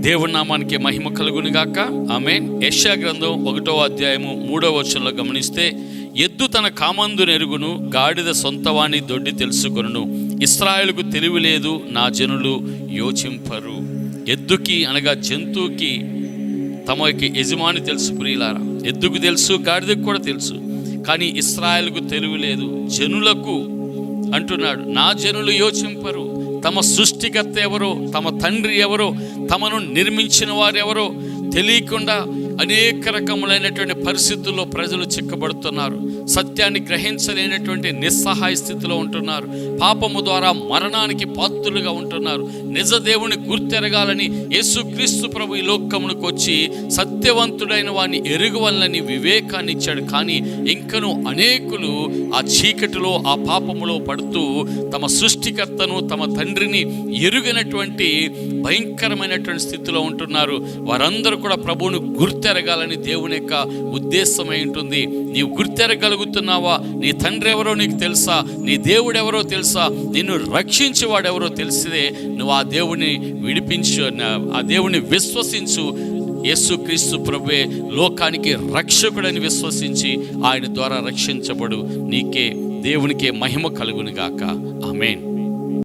దేవుని నామానికి మహిమ కలుగుని గాక ఆమె యెషయా గ్రంథం ఒకటో అధ్యాయము మూడో వచనంలో గమనిస్తే ఎద్దు తన కామందు నెరుగును గాడిద సొంతవాణి దొడ్డి తెలుసుకొనును. ఇస్రాయలకు తెలివి లేదు నా జనులు యోచింపరు. ఎద్దుకి అనగా జంతువుకి తమ యొక్క యజమాని తెలుసు ప్రియులారా. ఎద్దుకు తెలుసు గాడిదకు కూడా తెలుసు. కానీ ఇస్రాయలకు తెలివి లేదు జనులకు అంటున్నాడు నా జనులు యోచింపరు. తమ సృష్టికర్త ఎవరో? తమ తండ్రి ఎవరో? తమను నిర్మించిన వారెవరో తెలియకుండా అనేక రకములైనటువంటి పరిస్థితుల్లో ప్రజలు చిక్కబడుతున్నారు. సత్యాన్ని గ్రహించలేనటువంటి నిస్సహాయ స్థితిలో ఉంటున్నారు. పాపము ద్వారా మరణానికి పాత్రులుగా ఉంటున్నారు. నిజ దేవుని గుర్తెరగాలని యేసుక్రీస్తు ప్రభు ఈ లోకమునకు వచ్చి సత్యవంతుడైన వాడిని ఎరుగువల్లని వివేకాన్ని ఇచ్చాడు. కానీ ఇంకను అనేకులు ఆ చీకటిలో ఆ పాపములో పడుతూ తమ సృష్టికర్తను తమ తండ్రిని ఎరుగినటువంటి భయంకరమైనటువంటి స్థితిలో ఉంటున్నారు. వారందరూ కూడా ప్రభువును గుర్తెరగాలని దేవుని యొక్క ఉద్దేశమై ఉంటుంది. నీవు గుర్తెరగలుగుతున్నావా? నీ తండ్రి ఎవరో నీకు తెలుసా? నీ దేవుడు ఎవరో తెలుసా? నిన్ను రక్షించేవాడు ఎవరో తెలిసిదే. నువ్వు ఆ దేవుని విడిపించు ఆ దేవుని విశ్వసించు. యేసుక్రీస్తు ప్రభువే లోకానికి రక్షకుడని విశ్వసించి ఆయన ద్వారా రక్షించబడు. నీకే దేవునికే మహిమ కలుగునుగాక. ఆమెన్.